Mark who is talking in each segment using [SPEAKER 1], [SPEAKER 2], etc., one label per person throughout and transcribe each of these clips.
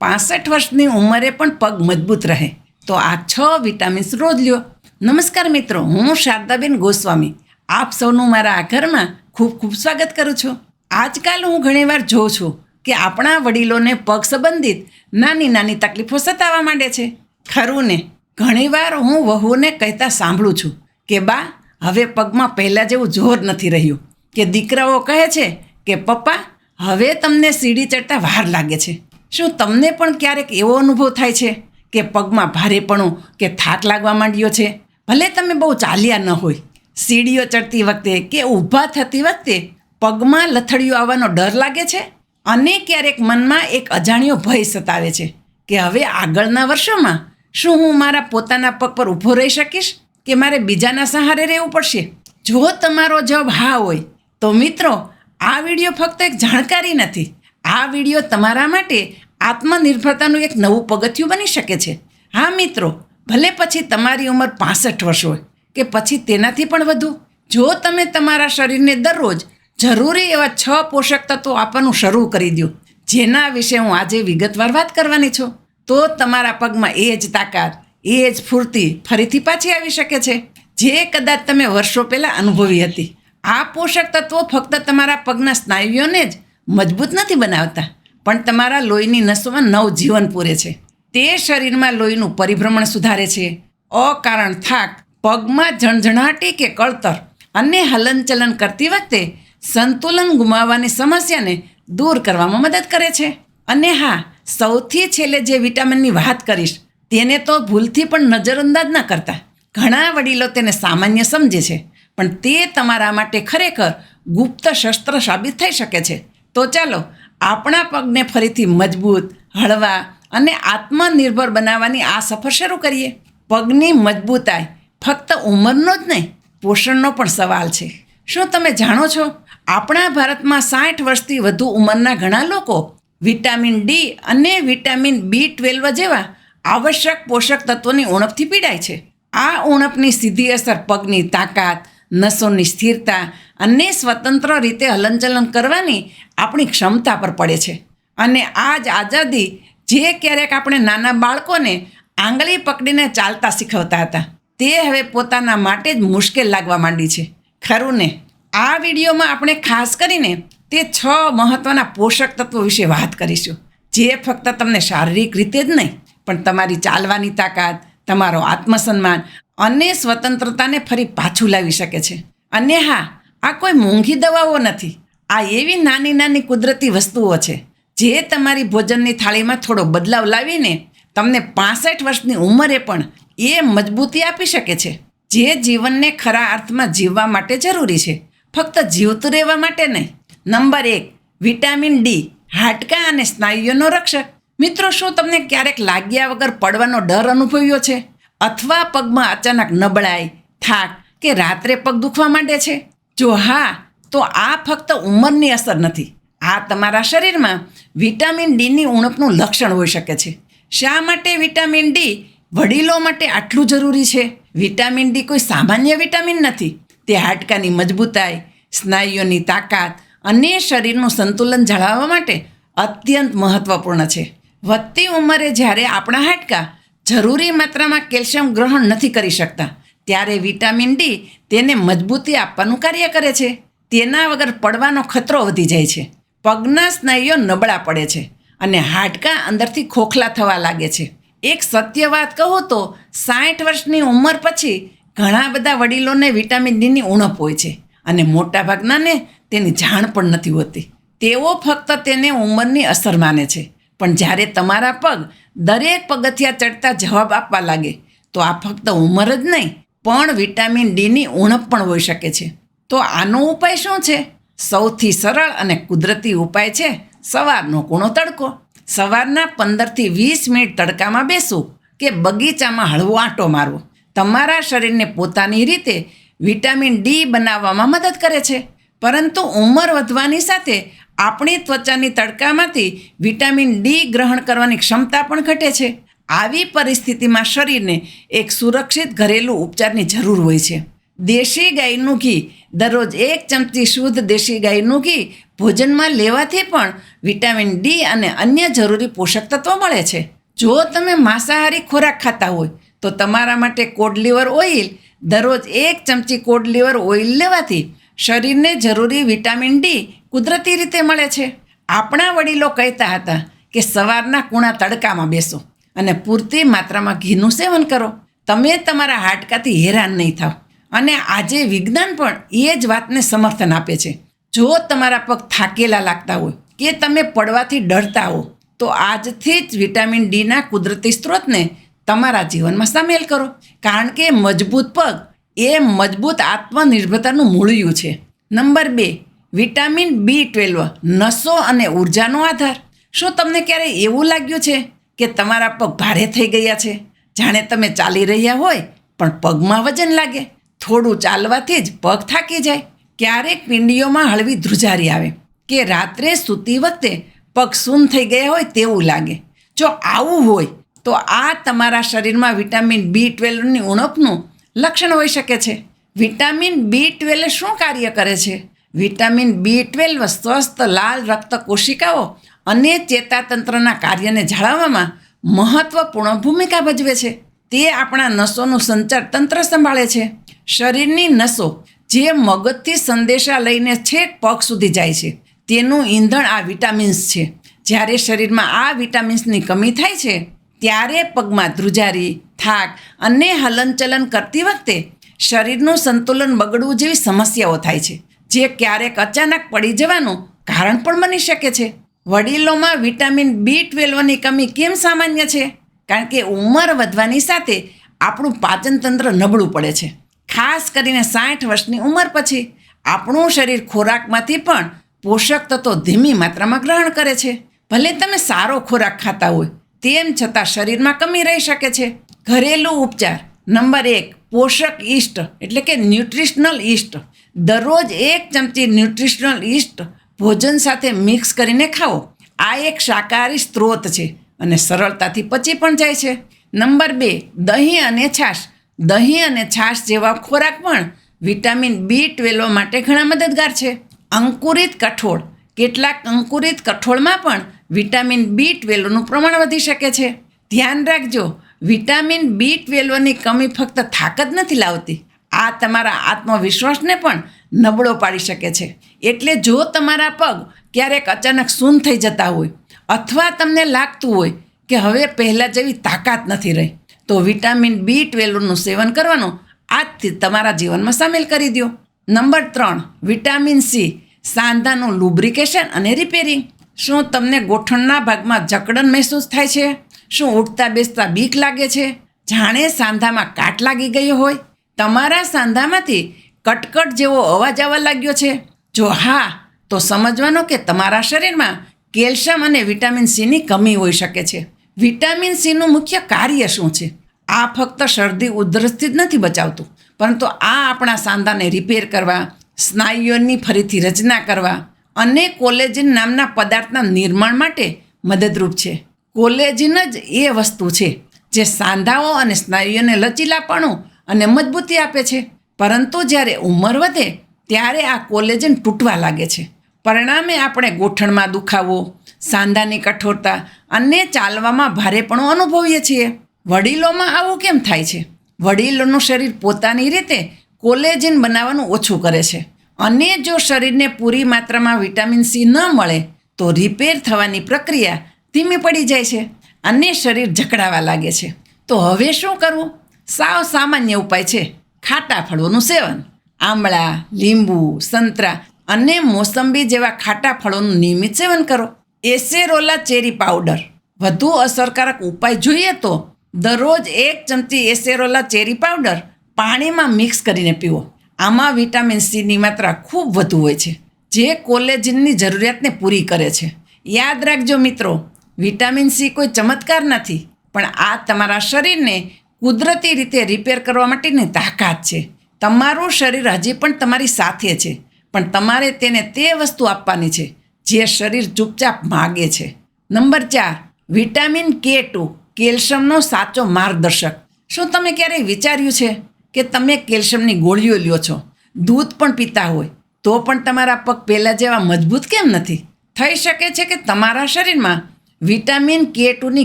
[SPEAKER 1] પાસઠ વર્ષની ઉંમરે પણ પગ મજબૂત રહે. તો આ છ વિટામિન્સ રોજ લ્યો. નમસ્કાર મિત્રો, હું શારદાબેન ગોસ્વામી. આપ સૌનું મારા આ ઘરમાં ખૂબ ખૂબ સ્વાગત કરું છું. આજકાલ હું ઘણીવાર જોઉં છું કે આપણા વડીલોને પગ સંબંધિત નાની નાની તકલીફો સતાવવા માંડે છે. ખરું ને? ઘણીવાર હું વહુને કહેતા સાંભળું છું કે, બા, હવે પગમાં પહેલાં જેવું જોર નથી રહ્યું. કે દીકરાઓ કહે છે કે, પપ્પા, હવે તમને સીડી ચડતા વાર લાગે છે. શું તમને પણ ક્યારેક એવો અનુભવ થાય છે કે પગમાં ભારેપણું કે થાક લાગવા માંડ્યો છે? ભલે તમે બહુ ચાલ્યા ન હોય, સીડીઓ ચડતી વખતે કે ઊભા થતી વખતે પગમાં લથડીઓ આવવાનો ડર લાગે છે? અને ક્યારેક મનમાં એક અજાણ્યો ભય સતાવે છે કે હવે આગળના વર્ષોમાં શું હું મારા પોતાના પગ પર ઊભો રહી શકીશ કે મારે બીજાના સહારે રહેવું પડશે? જો તમારો જવાબ હા હોય, તો મિત્રો, આ વીડિયો ફક્ત એક જાણકારી નથી આ વીડિયો તમારા માટે આત્મનિર્ભરતાનું એક નવું પગથિયું બની શકે છે. હા, મિત્રો, ભલે પછી તમારી ઉંમર પાસઠ વર્ષ હોય કે પછી તેનાથી પણ વધુ, જો તમે તમારા શરીરને દરરોજ જરૂરી એવા છ પોષક તત્વો આપવાનું શરૂ કરી દો, જેના વિશે હું આજે વિગતવાર વાત કરવાની છું, તો તમારા પગમાં એ જ તાકાત, એ જ ફૂર્તિ ફરીથી પાછી આવી શકે છે. જે કદાચ તમે વર્ષો પહેલાં અનુભવી હતી. આ પોષક તત્વો ફક્ત તમારા પગના સ્નાયુઓને જ મજબૂત નથી બનાવતા. પણ તમારા લોહીની નસોમાં નવ જીવન પૂરે છે. તે શરીરમાં લોહીનું પરિભ્રમણ સુધારે છે. અકારણ થાક, પગમાં ઝણઝણાટી કે કળતર, અને હલનચલન કરતી વખતે સંતુલન ગુમાવવાની સમસ્યાને દૂર કરવામાં મદદ કરે છે. અને હા, સૌથી છેલ્લે જે વિટામિનની વાત કરીશ, તેને તો ભૂલથી પણ નજરઅંદાજ ના કરતા. ઘણા વડીલો તેને સામાન્ય સમજે છે, પણ તે તમારા માટે ખરેખર ગુપ્ત શસ્ત્ર સાબિત થઈ શકે છે. તો ચાલો, આપણા પગને ફરીથી મજબૂત, હળવા અને આત્મનિર્ભર બનાવવાની આ સફર શરૂ કરીએ. પગની મજબૂતાઈ ફક્ત ઉંમરનો જ નહીં, પોષણનો પણ સવાલ છે. શું તમે જાણો છો, આપણા ભારતમાં સાઠ વર્ષથી વધુ ઉંમરના ઘણા લોકો વિટામિન ડી અને વિટામિન બી ટ્વેલ્વ જેવા આવશ્યક પોષક તત્વોની ઉણપથી પીડાય છે? આ ઉણપની સીધી અસર પગની તાકાત નસોની સ્થિરતા અને સ્વતંત્ર રીતે હલનચલન કરવાની આપણી ક્ષમતા પર પડે છે. અને આ જ આઝાદી જે ક્યારેક આપણે નાના બાળકોને આંગળી પકડીને ચાલતા શીખવતા હતા, તે હવે પોતાના માટે જ મુશ્કેલ લાગવા માંડી છે. ખરું ને આ વિડીયોમાં આપણે ખાસ કરીને તે છ મહત્ત્વના પોષક તત્વો વિશે વાત કરીશું. જે ફક્ત તમને શારીરિક રીતે જ નહીં, પણ તમારી ચાલવાની તાકાત, તમારો આત્મસન્માન અને સ્વતંત્રતાને ફરી પાછું લાવી શકે છે. અને હા આ કોઈ મોંઘી દવાઓ નથી. આ એવી નાની નાની કુદરતી વસ્તુઓ છે, જે તમારી ભોજનની થાળીમાં થોડો બદલાવ લાવીને તમને પાસઠ વર્ષની ઉંમરે પણ એ મજબૂતી આપી શકે છે. જે જીવનને ખરા અર્થમાં જીવવા માટે જરૂરી છે. ફક્ત જીવતું રહેવા માટે નહીં. નંબર એક, વિટામિન ડી, હાડકાં અને સ્નાયુઓનો રક્ષક. મિત્રો, શું તમને ક્યારેક લાગ્યા વગર પડવાનો ડર અનુભવ્યો છે? અથવા પગમાં અચાનક નબળાઈ, થાક કે રાત્રે પગ દુખવા માંડે છે? જો હા, તો આ ફક્ત ઉંમરની અસર નથી. આ તમારા શરીરમાં વિટામિન ડીની ઉણપનું લક્ષણ હોઈ શકે છે. શા માટે વિટામિન ડી? વડીલો માટે આટલું જરૂરી છે. વિટામિન ડી કોઈ સામાન્ય વિટામિન નથી. તે હાડકાની મજબૂતાઈ, સ્નાયુઓની તાકાત અને શરીરનું સંતુલન જાળવવા માટે અત્યંત મહત્ત્વપૂર્ણ છે. વધતી ઉંમરે જ્યારે આપણા હાડકાં જરૂરી માત્રામાં કેલ્શિયમ ગ્રહણ નથી કરી શકતા. ત્યારે વિટામિન ડી તેને મજબૂતી આપવાનું કાર્ય કરે છે. તેના વગર પડવાનો ખતરો વધી જાય છે. પગના સ્નાયુઓ નબળા પડે છે અને હાડકાં અંદરથી ખોખલા થવા લાગે છે. એક સત્ય વાત કહું તો સાઠ વર્ષની ઉંમર પછી ઘણા બધા વડીલોને વિટામિન ડીની ઉણપ હોય છે અને મોટાભાગનાને તેની જાણ પણ નથી હોતી. તેઓ ફક્ત તેને ઉંમરની અસર માને છે. પણ જ્યારે તમારા પગ દરેક પગથિયા ચડતા જવાબ આપવા લાગે, તો આ ફક્ત ઉંમર જ નહીં, પણ વિટામિન ડીની ઉણપ પણ હોઈ શકે છે. તો આનો ઉપાય શું છે? સૌથી સરળ અને કુદરતી ઉપાય છે સવારનો કૂણો તડકો. સવારના પંદરથી વીસ મિનિટ તડકામાં બેસવું કે બગીચામાં હળવો આંટો મારવો. તમારા શરીરને પોતાની રીતે વિટામિન ડી બનાવવામાં મદદ કરે છે. પરંતુ ઉંમર વધવાની સાથે આપણી ત્વચાની તડકામાંથી વિટામિન ડી ગ્રહણ કરવાની ક્ષમતા પણ ઘટે છે. આવી પરિસ્થિતિમાં શરીરને એક સુરક્ષિત ઘરેલું ઉપચારની જરૂર હોય છે. દેશી ગાયનું ઘી, દરરોજ એક ચમચી શુદ્ધ દેશી ગાયનું ઘી ભોજનમાં લેવાથી પણ વિટામિન ડી અને અન્ય જરૂરી પોષક તત્વો મળે છે. જો તમે માંસાહારી ખોરાક ખાતા હોય, તો તમારા માટે કોડ લીવર ઓઇલ દરરોજ એક ચમચી કોડ લીવર ઓઇલ લેવાથી શરીરને જરૂરી વિટામિન ડી કુદરતી રીતે મળે છે. આપણા વડીલો કહેતા હતા કે સવારના કૂણા તડકામાં બેસો અને પૂરતી માત્રામાં ઘીનું સેવન કરો. તમે તમારા હાડકાથી હેરાન નહીં થાવ. અને આજે વિજ્ઞાન પણ એ જ વાતને સમર્થન આપે છે. જો તમારા પગ થાકેલા લાગતા હોય કે તમે પડવાથી ડરતા હો, તો આજથી જ વિટામિન ડીના કુદરતી સ્ત્રોતને તમારા જીવનમાં સામેલ કરો. કારણ કે મજબૂત પગ એ મજબૂત આત્મનિર્ભરતાનું મૂળિયું છે. નંબર બે, વિટામિન બી ટ્વેલ્વ, નસો અને ઉર્જાનો આધાર. શું તમને ક્યારેય એવું લાગ્યું છે કે તમારા પગ ભારે થઈ ગયા છે? જાણે તમે ચાલી રહ્યા હોય, પણ પગમાં વજન લાગે. થોડું ચાલવાથી જ પગ થાકી જાય. ક્યારેક પિંડીઓમાં હળવી ધ્રુજારી આવે કે રાત્રે સૂતી વખતે પગ સૂન થઈ ગયા હોય તેવું લાગે. જો આવું હોય, તો આ તમારા શરીરમાં વિટામિન બી ટ્વેલ્વની ઉણપનું લક્ષણ હોઈ શકે છે. વિટામિન બી ટ્વેલ્વ શું કાર્ય કરે છે? વિટામિન બી ટ્વેલ્વ સ્વસ્થ લાલ રક્ત કોશિકાઓ અને ચેતાતંત્રના કાર્યને જાળવવામાં મહત્વપૂર્ણ ભૂમિકા ભજવે છે. તે આપણા નસોનું સંચાર તંત્ર સંભાળે છે. શરીરની નસો જે મગજથી સંદેશા લઈને છેક પગ સુધી જાય છે. તેનું ઈંધણ આ વિટામિન્સ છે. જ્યારે શરીરમાં આ વિટામિન્સની કમી થાય છે ત્યારે પગમાં ધ્રુજારી, થાક અને હલનચલન કરતી વખતે શરીરનું સંતુલન બગડવું જેવી સમસ્યાઓ થાય છે, જે ક્યારેક અચાનક પડી જવાનું કારણ પણ બની શકે છે. વડીલોમાં વિટામિન બી ટ્વેલ્વની કમી કેમ સામાન્ય છે? કારણ કે ઉંમર વધવાની સાથે આપણું પાચનતંત્ર નબળું પડે છે. ખાસ કરીને સાઠ વર્ષની ઉંમર પછી આપણું શરીર ખોરાકમાંથી પણ પોષક તત્વો ધીમી માત્રામાં ગ્રહણ કરે છે. ભલે તમે સારો ખોરાક ખાતા હોય તેમ છતાં શરીરમાં કમી રહી શકે છે. ઘરેલું ઉપચાર. નંબર એક, પોષક ઈસ્ટ એટલે કે ન્યુટ્રિશનલ ઈસ્ટ દરરોજ એક ચમચી ન્યુટ્રિશનલ ઈસ્ટ ભોજન સાથે મિક્સ કરીને ખાઓ. આ એક શાકાહારી સ્ત્રોત છે અને સરળતાથી પચી પણ જાય છે. નંબર બે, દહીં અને છાશ. દહીં અને છાશ જેવા ખોરાક પણ વિટામિન બી ટ્વેલ્વ માટે ઘણા મદદગાર છે. અંકુરિત કઠોળ. કેટલાક અંકુરિત કઠોળમાં પણ વિટામિન બી ટ્વેલ્વનું પ્રમાણ વધી શકે છે. ધ્યાન રાખજો, વિટામિન બી ટ્વેલ્વની કમી ફક્ત થાક જ નથી લાવતી. આ તમારા આત્મવિશ્વાસને પણ નબળો પાડી શકે છે. એટલે જો તમારા પગ ક્યારેક અચાનક સૂન થઈ જતા હોય અથવા તમને લાગતું હોય કે હવે પહેલાં જેવી તાકાત નથી રહી, તો વિટામિન બી ટ્વેલ્વનું સેવન કરવાનું આજથી તમારા જીવનમાં સામેલ કરી દો નંબર ત્રણ, વિટામિન સી સાંધાનું લુબ્રિકેશન અને રિપેરિંગ. શું તમને ગોઠણના ભાગમાં જકડન મહેસૂસ થાય છે? શું ઉઠતા બેસતા બીક લાગે છે? જાણે સાંધામાં કાટ લાગી ગયો હોય. તમારા સાંધામાંથી કટકટ જેવો અવાજ આવવા લાગ્યો છે. જો હા, તો સમજવાનો કે તમારા શરીરમાં કેલ્શિયમ અને વિટામિન સીની કમી હોઈ શકે છે. વિટામિન સીનું મુખ્ય કાર્ય શું છે? આ ફક્ત શરદી ઉધરસથી જ નથી બચાવતું. પરંતુ આ આપણા સાંધાને રિપેર કરવા સ્નાયુઓની ફરીથી રચના કરવા અને કોલેજિન નામના પદાર્થના નિર્માણ માટે મદદરૂપ છે. કોલેજિન જ એ વસ્તુ છે જે સાંધાઓ અને સ્નાયુઓને લચીલાપણું અને મજબૂતી આપે છે. પરંતુ જ્યારે ઉંમર વધે ત્યારે આ કોલેજન તૂટવા લાગે છે. પરિણામે આપણે ગોઠણમાં દુખાવો, સાંધાની કઠોરતા અને ચાલવામાં ભારેપણું અનુભવીએ છીએ. વડીલોમાં આવું કેમ થાય છે? વડીલોનું શરીર પોતાની રીતે કોલેજિન બનાવવાનું ઓછું કરે છે. અને જો શરીરને પૂરી માત્રામાં વિટામિન સી ન મળે, તો રિપેર થવાની પ્રક્રિયા ધીમી પડી જાય છે અને શરીર જકડાવા લાગે છે. તો હવે શું કરવું? સાવ સામાન્ય ઉપાય છે ખાટા ફળોનું સેવન. આંબળા લીંબુ, સંતરા અને મોસંબી જેવા ખાટા ફળોનું નિયમિત સેવન કરો. Acerola cherry powder. વધુ અસરકારક ઉપાય જોઈએ તો દરરોજ એક ચમચી એસેરોલા ચેરી પાવડર પાણીમાં મિક્સ કરીને પીવો. આમાં વિટામિન સીની માત્રા ખૂબ વધુ હોય છે, જે કોલેજનની જરૂરિયાતને પૂરી કરે છે. યાદ રાખજો મિત્રો, વિટામિન સી કોઈ ચમત્કાર નથી, પણ આ તમારા શરીરને કુદરતી રીતે રિપેર કરવા માટેની તાકાત છે. તમારું શરીર હજી પણ તમારી સાથે છે, પણ તમારે તેને તે વસ્તુ આપવાની છે, જે શરીર ચૂપચાપ માગે છે. નંબર ચાર, વિટામિન કે ટુ, કેલ્શિયમનો સાચો માર્ગદર્શક. શું તમે ક્યારેય વિચાર્યું છે? કે તમે કેલ્શિયમની ગોળીઓ લ્યો છો. દૂધ પણ પીતા હોય, તો પણ તમારા પગ પહેલાં જેવા મજબૂત કેમ નથી? થઈ શકે છે કે તમારા શરીરમાં વિટામિન કે ટુની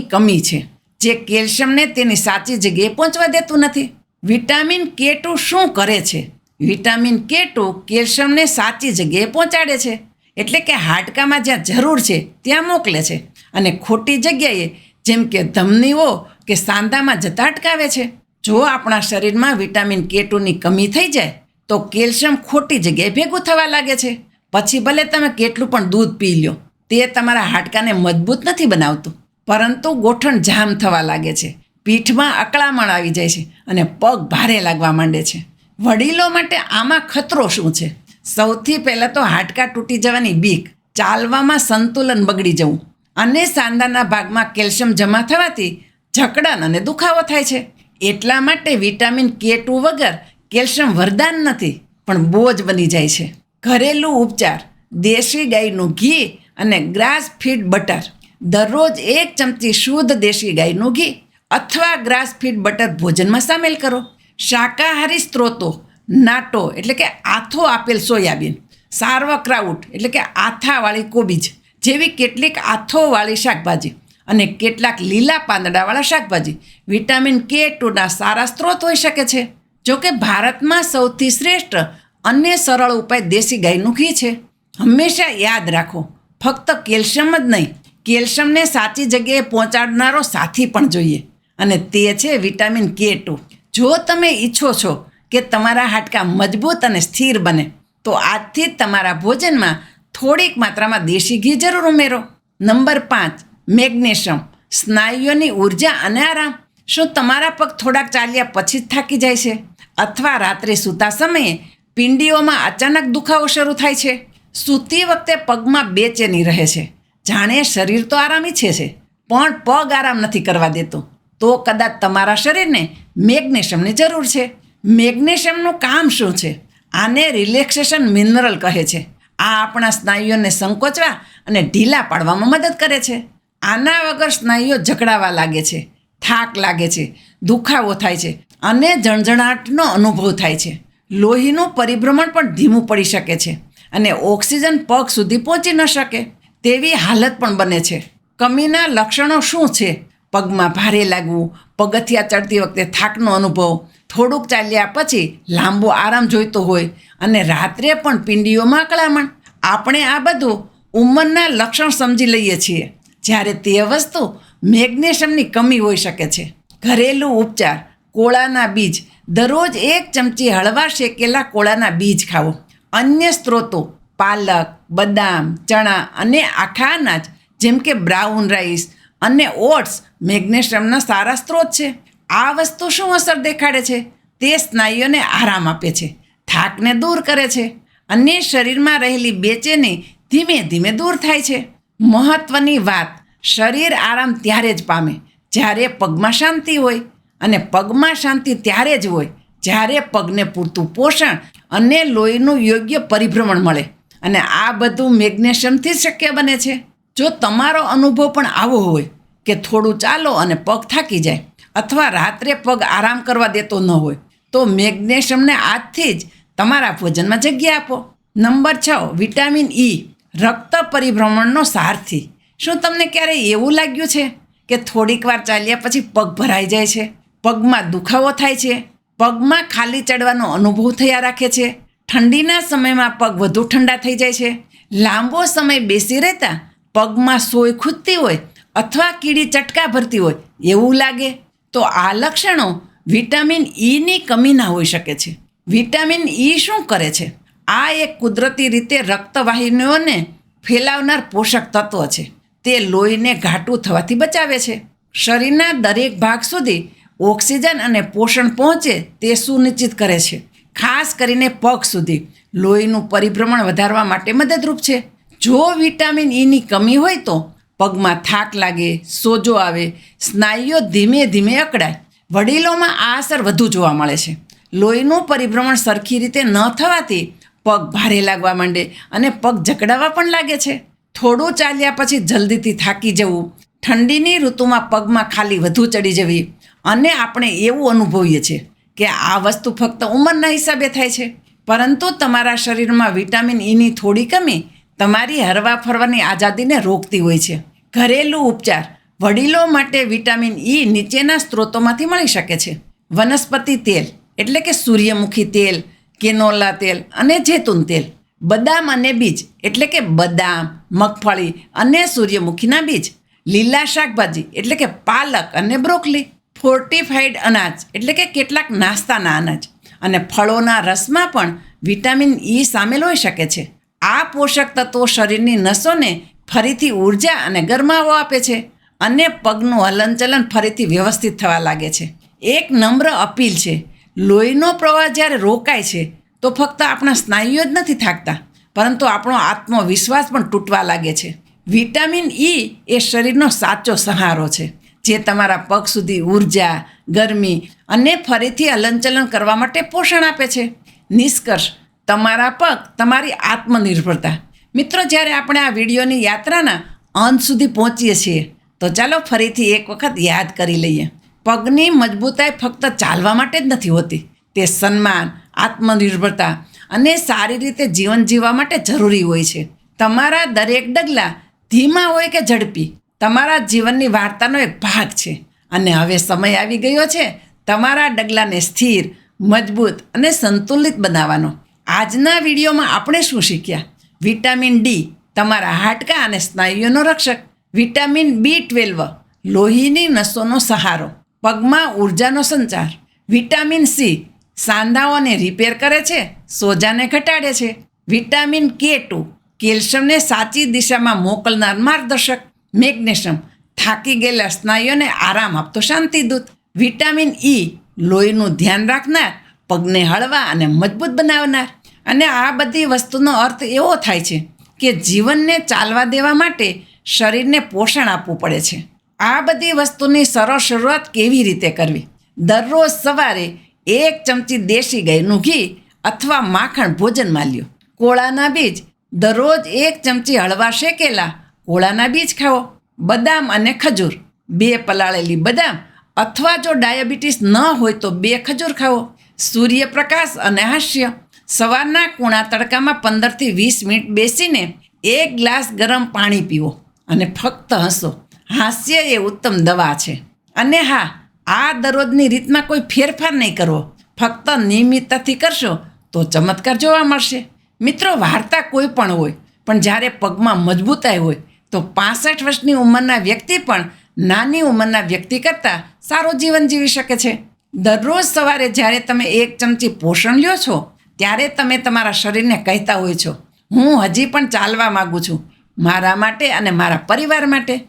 [SPEAKER 1] કમી છે, જે કેલ્શિયમને તેની સાચી જગ્યાએ પહોંચવા દેતું નથી. વિટામિન કે ટુ શું કરે છે? વિટામિન કે ટુ કેલ્શિયમને સાચી જગ્યાએ પહોંચાડે છે, એટલે કે હાડકામાં જ્યાં જરૂર છે, ત્યાં મોકલે છે. અને ખોટી જગ્યાએ, જેમ કે ધમનીઓ કે સાંધામાં જતા અટકાવે છે. જો આપણા શરીરમાં વિટામિન કે ટુની કમી થઈ જાય, તો કેલ્શિયમ ખોટી જગ્યાએ ભેગું થવા લાગે છે. પછી ભલે તમે કેટલું પણ દૂધ પી લો તે તમારા હાડકાને મજબૂત નથી બનાવતું. પરંતુ ગોઠણ જામ થવા લાગે છે. પીઠમાં અકળામણ આવી જાય છે અને પગ ભારે લાગવા માંડે છે. વડીલો માટે આમાં ખતરો શું છે? સૌથી પહેલાં તો હાડકાં તૂટી જવાની બીક, ચાલવામાં સંતુલન બગડી જવું. અને સાંધાના ભાગમાં કેલ્શિયમ જમા થવાથી જકડન અને દુખાવો થાય છે. એટલા માટે વિટામિન કે ટુ વગર કેલ્શિયમ વરદાન નથી, પણ બોજ બની જાય છે. ઘરેલું ઉપચાર, દેશી ગાયનું ઘી અને ગ્રાસ ફીડ બટર. દરરોજ એક ચમચી શુદ્ધ દેશી ગાયનું ઘી અથવા ગ્રાસ ફીડ બટર ભોજનમાં સામેલ કરો. શાકાહારી સ્ત્રોતો, નાટો એટલે કે આથો આપેલ સોયાબીન, સાર્વક્રાઉટ એટલે કે આથાવાળી કોબીજ જેવી કેટલીક આથોવાળી શાકભાજી અને કેટલાક લીલા પાંદડાવાળા શાકભાજી. વિટામિન કે ટુના સારા સ્ત્રોત હોઈ શકે છે. જોકે ભારતમાં સૌથી શ્રેષ્ઠ અન્ય સરળ ઉપાય દેશી ગાયનું ઘી છે. હંમેશા યાદ રાખો, ફક્ત કેલ્શિયમ જ નહીં, કેલ્શિયમને સાચી જગ્યાએ પહોંચાડનારો સાથી પણ જોઈએ. અને તે છે વિટામિન કે ટુ. જો તમે ઈચ્છો છો કે તમારા હાડકા મજબૂત અને સ્થિર બને, તો આજથી તમારા ભોજનમાં થોડીક માત્રામાં દેશી ઘી જરૂર ઉમેરો. નંબર પાંચ મેગ્નેશિયમ, સ્નાયુઓની ઊર્જા અને આરામ. શું તમારા પગ થોડાક ચાલ્યા પછી જ થાકી જાય છે? અથવા રાત્રે સૂતા સમયે પિંડીઓમાં અચાનક દુખાવો શરૂ થાય છે? સૂતી વખતે પગમાં બેચેની રહે છે. જાણે શરીર તો આરામ ઈચ્છે છે પણ પગ આરામ નથી કરવા દેતો. તો કદાચ તમારા શરીરને મેગ્નેશિયમની જરૂર છે. મેગ્નેશિયમનું કામ શું છે? આને રિલેક્સેશન મિનરલ કહે છે. આ આપણા સ્નાયુઓને સંકોચવા અને ઢીલા પાડવામાં મદદ કરે છે. આના વગર સ્નાયુઓ જકડાવા લાગે છે, થાક લાગે છે, દુખાવો થાય છે અને જણજણાટનો અનુભવ થાય છે. લોહીનું પરિભ્રમણ પણ ધીમું પડી શકે છે અને ઓક્સિજન પગ સુધી પહોંચી ન શકે તેવી હાલત પણ બને છે. કમીના લક્ષણો શું છે? પગમાં ભારે લાગવું, પગથિયા ચડતી વખતે થાકનો અનુભવ, થોડુંક ચાલ્યા પછી લાંબો આરામ જોઈતો હોય અને રાત્રે પણ પિંડીઓમાં અકળામણ આપણે આ બધું ઉંમરના લક્ષણ સમજી લઈએ છીએ. જ્યારે તે વસ્તુ મેગ્નેશિયમની કમી હોઈ શકે છે. ઘરેલું ઉપચાર, કોળાના બીજ, દરરોજ એક ચમચી હળવા શેકેલા કોળાના બીજ ખાવો. અન્ય સ્ત્રોતો, પાલક, બદામ, ચણા અને આખા અનાજ જેમ કે બ્રાઉન રાઈસ અને ઓટ્સ, મેગ્નેશિયમના સારા સ્ત્રોત છે. આ વસ્તુ શું અસર દેખાડે છે? તે સ્નાયુઓને આરામ આપે છે, થાકને દૂર કરે છે અને શરીરમાં રહેલી બેચેની ધીમે ધીમે દૂર થાય છે. મહત્વની વાત, શરીર આરામ ત્યારે જ પામે, જ્યારે પગમાં શાંતિ હોય અને પગમાં શાંતિ ત્યારે જ હોય, જ્યારે પગને પૂરતું પોષણ અને લોહીનું યોગ્ય પરિભ્રમણ મળે. અને આ બધું મેગ્નેશિયમથી જ શક્ય બને છે. જો તમારો અનુભવ પણ આવો હોય કે થોડું ચાલો અને પગ થાકી જાય અથવા રાત્રે પગ આરામ કરવા દેતો ન હોય, તો મેગ્નેશિયમને આજથી જ તમારા ભોજનમાં જગ્યા આપો. નંબર છ, વિટામિન ઈ. રક્ત પરિભ્રમણનો સારથી. શું તમને ક્યારેય એવું લાગ્યું છે કે થોડીક વાર ચાલ્યા પછી પગ ભરાઈ જાય છે? પગમાં દુખાવો થાય છે? પગમાં ખાલી ચડવાનો અનુભવ થયા રાખે છે? ઠંડીના સમયમાં પગ વધુ ઠંડા થઈ જાય છે? લાંબો સમય બેસી રહેતા પગમાં સોય ખૂદતી હોય અથવા કીડી ચટકા ભરતી હોય એવું લાગે? તો આ લક્ષણો વિટામિન ઈની કમીના હોઈ શકે છે. વિટામિન ઈ શું કરે છે? આ એક કુદરતી રીતે રક્તવાહિનીઓને ફેલાવનાર પોષક તત્વ છે. તે લોહીને ઘાટું થવાથી બચાવે છે. શરીરના દરેક ભાગ સુધી ઓક્સિજન અને પોષણ પહોંચે તે સુનિશ્ચિત કરે છે. ખાસ કરીને પગ સુધી. લોહીનું પરિભ્રમણ વધારવા માટે મદદરૂપ છે. જો વિટામિન ઈની કમી હોય તો પગમાં થાક લાગે, સોજો આવે, સ્નાયુઓ ધીમે ધીમે અકળાય. વડીલોમાં આ અસર વધુ જોવા મળે છે. લોહીનું પરિભ્રમણ સરખી રીતે ન થવાથી પગ ભારે લાગવા માંડે અને પગ જકડાવા પણ લાગે છે. થોડું ચાલ્યા પછી જલ્દીથી થાકી જવું, ઠંડીની ઋતુમાં પગમાં ખાલી વધુ ચડી જવી અને આપણે એવું અનુભવીએ છીએ કે આ વસ્તુ ફક્ત ઉંમરના હિસાબે થાય છે. પરંતુ તમારા શરીરમાં વિટામિન ઈની થોડી કમી તમારી હરવા ફરવાની આઝાદીને રોકતી હોય છે. ઘરેલું ઉપચાર વડીલો માટે વિટામિન ઈ નીચેના સ્ત્રોતોમાંથી મળી શકે છે. વનસ્પતિ તેલ એટલે કે સૂર્યમુખી તેલ કેનોલા તેલ અને જૈતુન તેલ. બદામ અને બીજ, એટલે કે બદામ, મગફળી અને સૂર્યમુખીના બીજ. લીલા શાકભાજી, એટલે કે પાલક અને બ્રોકલી. ફોર્ટિફાઈડ અનાજ, એટલે કે કેટલાક નાસ્તાના અનાજ. અને ફળોના રસમાં પણ વિટામિન ઈ સામેલ હોઈ શકે છે. આ પોષક તત્વો શરીરની નસોને ફરીથી ઊર્જા અને ગરમાવો આપે છે અને પગનું હલનચલન ફરીથી વ્યવસ્થિત થવા લાગે છે. એક નમ્ર અપીલ છે લોહીનો પ્રવાહ જ્યારે રોકાય છે, તો ફક્ત આપણા સ્નાયુઓ જ નથી થાકતા, પરંતુ આપણો આત્મવિશ્વાસ પણ તૂટવા લાગે છે. વિટામિન ઈ એ શરીરનો સાચો સહારો છે, જે તમારા પગ સુધી ઊર્જા, ગરમી અને ફરીથી હલનચલન કરવા માટે પોષણ આપે છે. નિષ્કર્ષ, તમારા પગ તમારી આત્મનિર્ભરતા. મિત્રો, જ્યારે આપણે આ વિડીયોની યાત્રાના અંત સુધી પહોંચીએ છીએ, તો ચાલો ફરીથી એક વખત યાદ કરી લઈએ. પગની મજબૂતાઈ ફક્ત ચાલવા માટે જ નથી હોતી. તે સન્માન, આત્મનિર્ભરતા અને સારી રીતે જીવન જીવવા માટે જરૂરી હોય છે. તમારા દરેક ડગલા ધીમા હોય કે ઝડપી, તમારા જીવનની વાર્તાનો એક ભાગ છે. અને હવે સમય આવી ગયો છે તમારા ડગલાને સ્થિર, મજબૂત અને સંતુલિત બનાવવાનો. આજના વિડીયોમાં આપણે શું શીખ્યા? વિટામિન ડી તમારા હાડકાં અને સ્નાયુઓનો રક્ષક. વિટામિન બી ટ્વેલ્વ, લોહીની નસોનો સહારો. પગમાં ઉર્જાનો સંચાર, વિટામિન સી, સાંધાઓને રિપેર કરે છે, સોજાને ઘટાડે છે. વિટામિન કે ટુ, કેલ્શિયમને સાચી દિશામાં મોકલનાર માર્ગદર્શક, મેગ્નેશિયમ, થાકી ગયેલા સ્નાયુઓને આરામ આપતો શાંતિદૂત. વિટામિન ઈ લોહીનું ધ્યાન રાખનાર, પગને હળવા અને મજબૂત બનાવનાર. અને આ બધી વસ્તુનો અર્થ એવો થાય છે કે જીવનને ચાલવા દેવા માટે શરીરને પોષણ આપવું પડે છે. આ બધી વસ્તુની સરળ શરૂઆત કેવી રીતે કરવી? દરરોજ સવારે એક ચમચી દેશી ગાયનું ઘી અથવા માખણ ભોજનમાં લ્યો કોળાના બીજ. દરરોજ એક ચમચી હળવા શેકેલા કોળાના બીજ ખાઓ. બદામ અને ખજૂર. બે પલાળેલી બદામ અથવા જો ડાયાબિટીસ ન હોય તો બે ખજૂર ખાઓ. સૂર્યપ્રકાશ અને હાસ્ય. સવારના કૂણા તડકામાં પંદરથી વીસ મિનિટ બેસીને એક ગ્લાસ ગરમ પાણી પીવો અને ફક્ત હસો. હાસ્ય એ ઉત્તમ દવા છે. અને હા, આ દરરોજની રીતમાં કોઈ ફેરફાર નહીં કરવો. ફક્ત નિયમિતતાથી કરશો તો ચમત્કાર જોવા મળશે. મિત્રો, વાર્તા કોઈ પણ હોય, પણ જ્યારે પગમાં મજબૂતાઈ હોય, તો પાસઠ વર્ષની ઉંમરના વ્યક્તિ પણ નાની ઉંમરના વ્યક્તિ કરતાં સારું જીવન જીવી શકે છે. દરરોજ સવારે જ્યારે તમે એક ચમચી પોષણ લ્યો છો, ત્યારે તમે તમારા શરીરને કહેતા હોય છો, હું હજી પણ ચાલવા માગું છું. મારા માટે અને મારા પરિવાર માટે